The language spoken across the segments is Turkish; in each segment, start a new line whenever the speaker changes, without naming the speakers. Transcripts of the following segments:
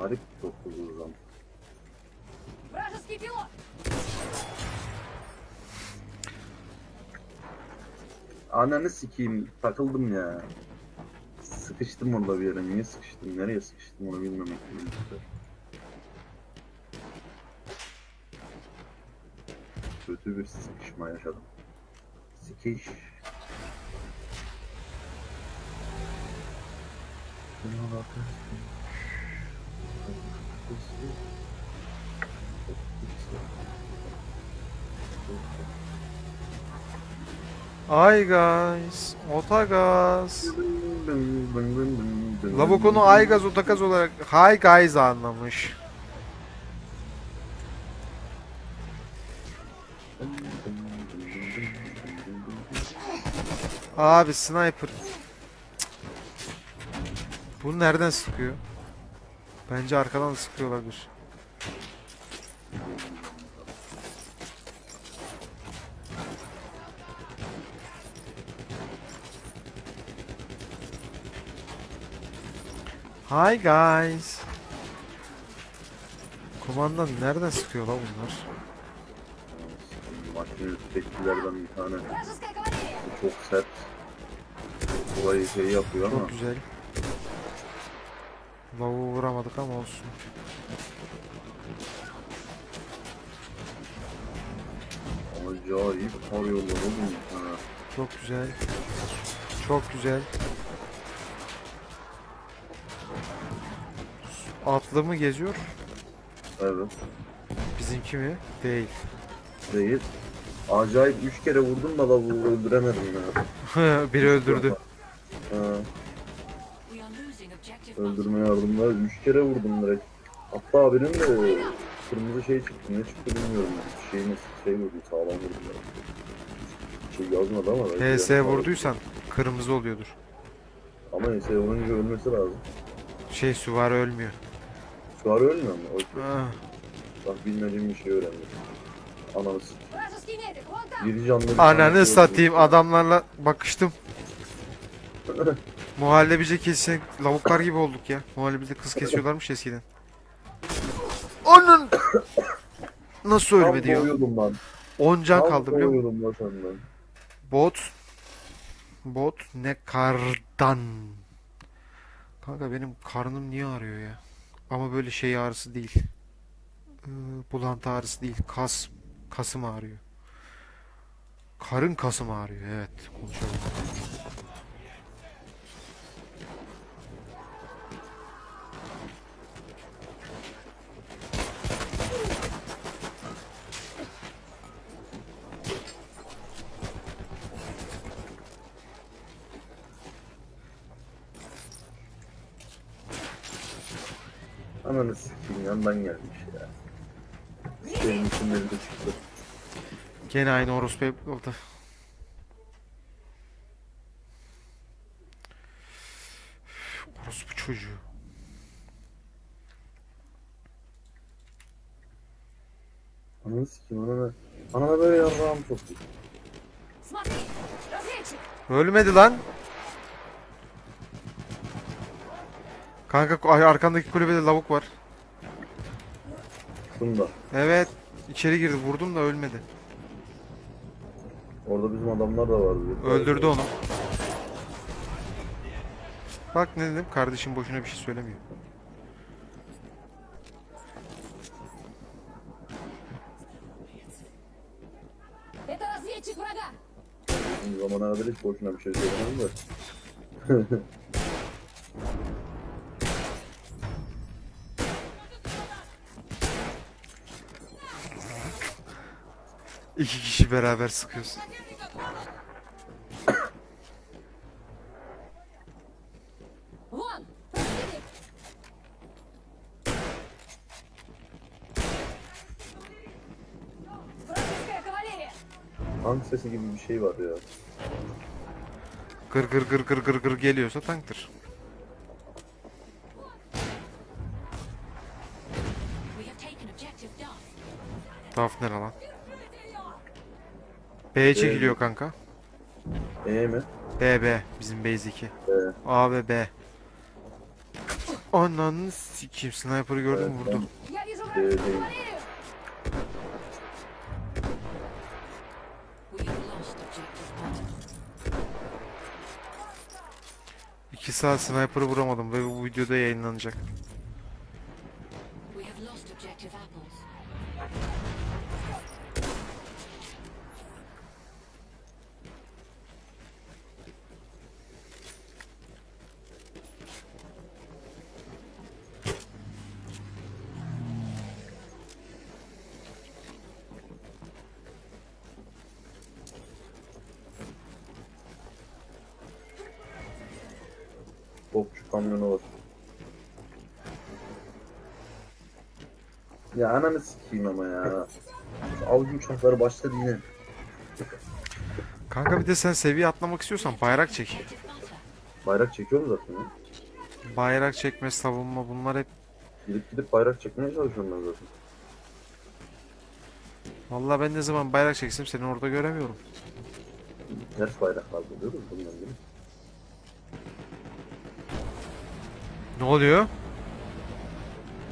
Tarık çok
uzun zaman.
Ananı sikeyim takıldım ya. Sıkıştım orada bir yere. Niye sıkıştım? Nereye sıkıştım onu bilmemek birlikte. Kötü bir sıkışma yaşadım. Sikiş. Bunu bakarsın.
Ay guys. Otagaz. Lavuk onu Aygaz Otagaz olarak Hi guys anlamış. Abi sniper. Cık. Bu nereden sıkıyor? Bence arkadan sıkıyor olabilir. Hi guys. Kumandan nereden sıkıyor la bunlar?
Makinenin üsttekilerden bir tane. Çok sert. Olayı şey yapıyor ama.
Çok güzel. Lavuğu vuramadık ama olsun.
acayip arıyorlar oğlum. Ha.
Çok güzel. Çok güzel. Atlı mı geziyor?
Evet.
Bizimki mi? Değil.
Değil. Acayip üç kere vurdum da lavuğu öldüremedim ya.
Biri öldürdü.
Öldürme yardımına üç kere vurdum direkt. Hatta abinin de kırmızı şey çıktı. Ne çıktı bilmiyorum. Bir şeyi nasıl şey, şey vurdum. Sağlam vurdum. Bir şey yazmadı ama. HS
vurduysan kırmızı oluyordur.
Ama HS olunca ölmesi lazım.
Şey süvari ölmüyor.
Süvari ölmüyor mu?
Okay.
Bak bilmediğim bir şey öğrendim. Ananı şey satayım.
Ananı satayım adamlarla bakıştım. Muhallebici kesin lavuklar gibi olduk ya. Muhallebide kız kesiyorlarmış eskiden. Onun Nasıl ölmedi ya?
doğuyordum lan.
10 can
Tam
kaldı biliyor musun?
doğuyordum lan senden.
Bot. Bot ne kardan. Kanka benim karnım niye ağrıyor ya? Ama böyle şey ağrısı değil. Ee, bulantı ağrısı değil. Kas. Kasım ağrıyor. Karın kasım ağrıyor. Evet. Konuşalım.
Ananı sikeyim yandan gelmiş ya. Benim içimden de çıktı.
Gene aynı orospu hep oldu. Üf, Orospu çocuğu.
Ananı sikeyim anana. Anana böyle yarrağım soktu.
Смотри! Разведчик!
Ölmedi lan. Kanka arkandaki kulübede lavuk var.
Şunda.
Evet. içeri girdi. Vurdum da ölmedi.
Orada bizim adamlar da vardı.
Öldürdü onu. Bak ne dedim. Kardeşim boşuna bir şey söylemiyor.
Zamana kadar hiç boşuna bir şey söylemem de.
İki kişi beraber
sıkıyorsun.
Tank sesi gibi bir şey var ya.
Gır gır gır gır gır gır geliyorsa tanktır. Daf lan? B'ye çekiliyor kanka.
E mi?
B B bizim base 2.
B.
A ve B. Ananı sikeyim sniper'ı gördüm
Evet,
vurdu.
Я вижу
Э,
врага!
э.
Кавалерию! We have lost objective Butter.
İki saat sniper'ı vuramadım ve bu videoda yayınlanacak.
Topçu kamyonu var. Ya ananı sikeyim ama ya. Avcı uçakları başladı yine.
Kanka bir de sen seviye atlamak istiyorsan bayrak çek.
Bayrak çekiyorum zaten ya.
Bayrak çekme, savunma bunlar hep.
Gidip gidip bayrak çekmeye çalışıyorum ben zaten.
Vallahi ben ne zaman bayrak çeksem seni orada göremiyorum.
Ters bayraklar buluyoruz bundan değil mi?
Ne oluyor?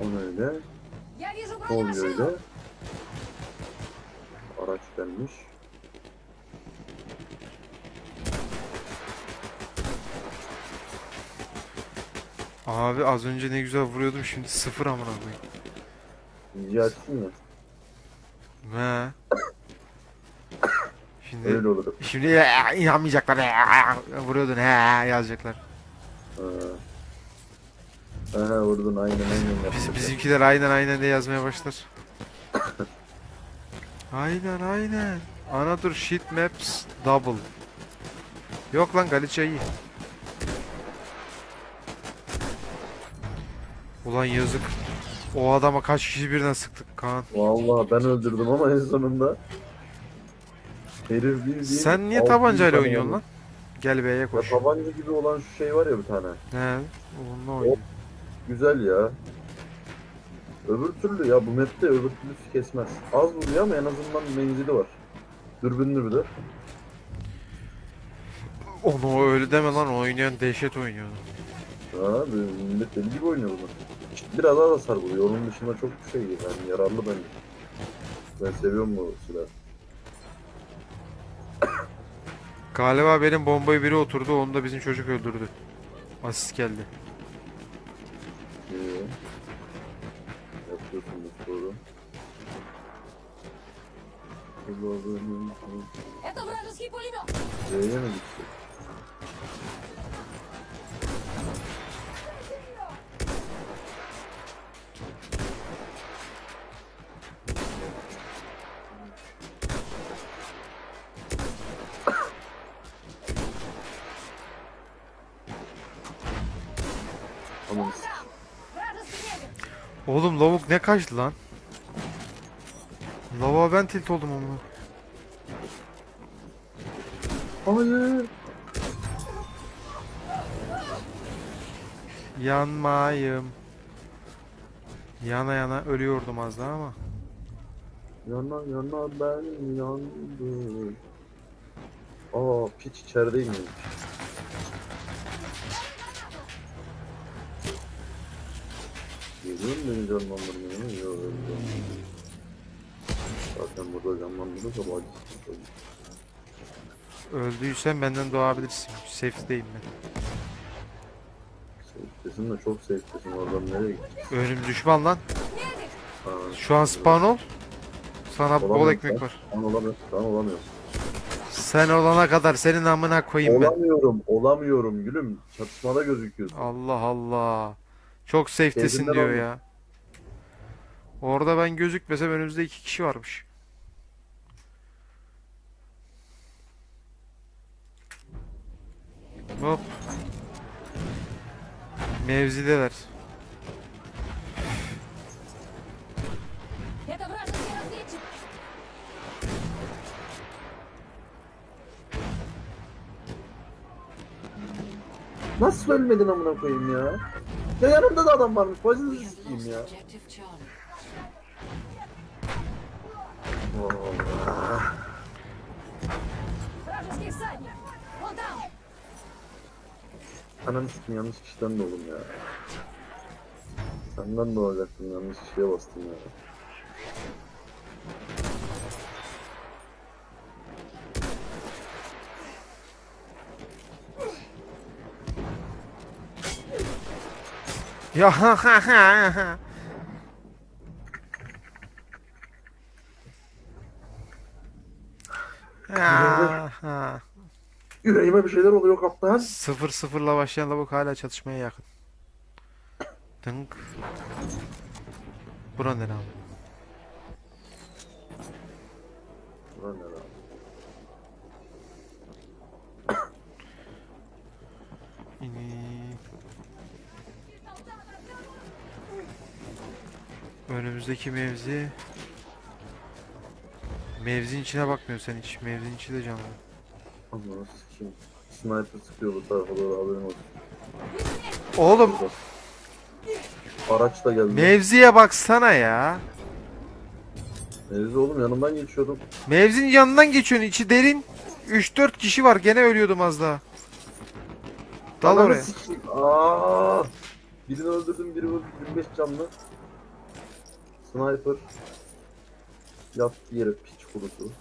Onu öyle. Ne oluyor öyle? Araç gelmiş.
Abi az önce ne güzel vuruyordum şimdi sıfır amına koyayım.
Rica etsin ya.
Ne? Şimdi,
Öyle olur.
şimdi inanmayacaklar. Vuruyordun he yazacaklar.
Ha. Aha vurdun aynen aynen
Biz, bizimkiler aynen aynen de yazmaya başlar. aynen aynen. Another shit maps double. Yok lan Galicia iyi. Ulan yazık. O adama kaç kişi birden sıktık Kaan.
Vallahi ben öldürdüm ama en sonunda. Herif bildiğin
Sen niye tabancayla oynuyorsun lan? Gel B'ye
Ya
koş.
tabanca gibi olan şu şey var ya bir tane.
He, onunla oynuyor.
Güzel ya. Öbür türlü ya bu map'te öbür türlü kesmez. Az vuruyor ama en azından menzili var. Dürbünlü bir de.
Onu öyle deme lan oynayan dehşet oynuyor.
Ha, bir millet deli gibi oynuyor bunu. Biraz daha hasar vuruyor. Onun dışında çok bir şey yani yararlı bence. Ben seviyorum bu silahı.
Galiba benim bombayı biri oturdu onu da bizim çocuk öldürdü. Asist geldi.
Niye? Yapıyorsun bu
soru.
Y'ye mi
gitti? Tamam.
Oğlum lavuk ne kaçtı lan? Lavuğa ben tilt oldum ama.
Hayır.
Yanmayım. Yana yana ölüyordum az daha ama.
Yana yana ben yandım. Aa piç içerideyim. Öldürüyor mu beni canlandırmaya mı? Yok öldürüyor. Zaten burada canlandırırsa bak.
Öldüysen benden doğabilirsin. Safe'deyim ben.
Safe'desin de çok safe'desin. Oradan nereye gideceksin?
Önüm düşman lan.
Ha,
Şu an spawn ol. Sana
olamıyorum
bol
ekmek
var.
Ben olamıyorum. Ben olamıyorum.
Sen olana kadar senin amına koyayım ben.
Olamıyorum. Olamıyorum gülüm. Çatışmada gözüküyorsun.
Allah Allah. Çok safe'tesin diyor
oldu.
ya. Orada ben gözükmesem önümüzde iki kişi varmış. Hop. Mevzideler.
Nasıl ölmedin amına koyayım ya? Ya yanımda da adam varmış.
Bacını
sikeyim ya.
Allah.
Ananı sikeyim yanlış kişiden de oğlum ya. Senden de olacaktım yanlış kişiye bastım ya.
Ya ha ha ha ha. Ya, ha.
Yüreğime bir şeyler oluyor kaptan.
Sıfır sıfırla başlayan lavuk hala çatışmaya yakın. Tınk. Bura ne lan?
Ulan ne
Önümüzdeki mevzi. Mevzinin içine bakmıyor sen hiç. Mevzinin içi de canlı.
Aman sikeyim. Sniper sıkıyor bu tarafa doğru haberin olsun.
Oğlum
Araç da geldi.
mevziye baksana ya.
Mevzi oğlum yanımdan geçiyordum.
Mevzinin yanından geçiyorsun. içi derin. 3-4 kişi var. Gene ölüyordum az daha. Dal
Ananı
oraya.
sikeyim. Aa! Birini öldürdüm, biri öldü. 25 canlı. Sniper. Yattı yere piç kurusu.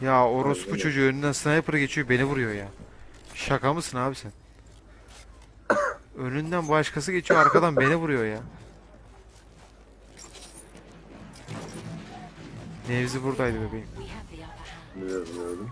Ya orospu çocuğu önünden sniper geçiyor beni vuruyor ya. Şaka mısın abi sen? Önünden başkası geçiyor arkadan beni vuruyor ya. Nevzi buradaydı bebeğim.
Biliyorum biliyorum.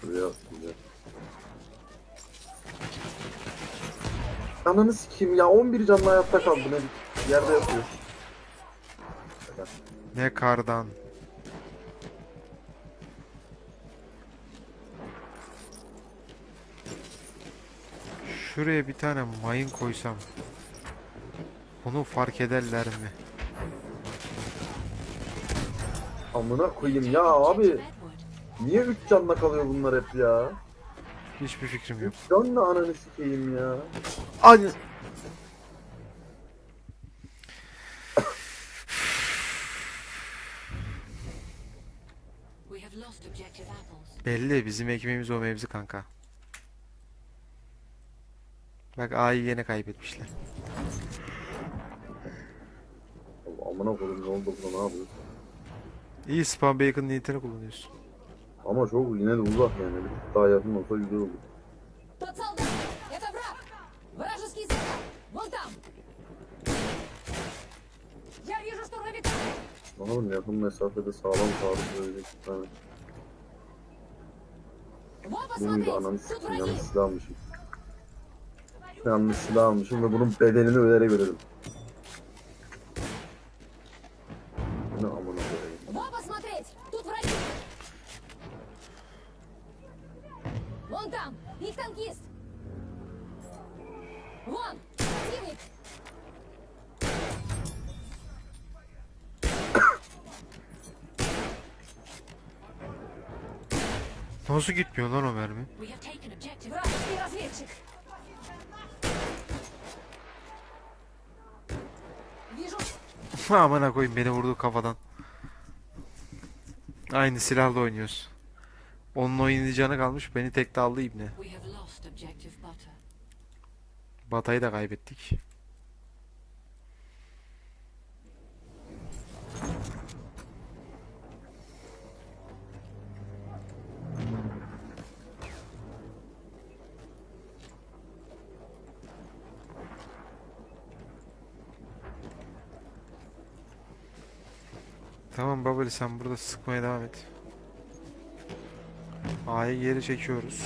Şuraya atlayacağım. Ananı sikeyim ya 11 canlı hayatta kaldı ne yerde yatıyor.
Ne kardan. Şuraya bir tane mayın koysam. Bunu fark ederler mi?
Amına koyayım ya abi niye 3 canla kalıyor bunlar hep ya?
Hiçbir fikrim yok.
3 canla ananı sikeyim ya.
Aynı. Belli bizim ekmeğimiz o mevzi kanka. Bak A'yı yine kaybetmişler.
Allah, Amına koyayım ne oldu buna ne yapıyorsun?
İyi spam bacon niyetini kullanıyorsun.
Ama çok yine de uzak yani daha yakın olsa güzel olur. Bakalım yakın mesafede sağlam taarruz verecek bir tane.
Вот
Bunun gibi
посмотрите!
ananı
Тут
sikeyim
враги!
yanlış silah almışım. Yanlış silah almışım ve bunun bedelini öderek ödedim. Ne amına koyayım.
Вот посмотреть! Тут враги! Вон там! Их танкист! Вон! Противник!
Nasıl gitmiyor lan o mermi? Amına koyayım beni vurdu kafadan. Aynı silahla oynuyoruz. Onun oynayacağına kalmış beni tek dallı ibne. Batayı da kaybettik. Tamam Babali sen burada sıkmaya devam et. A'yı geri çekiyoruz.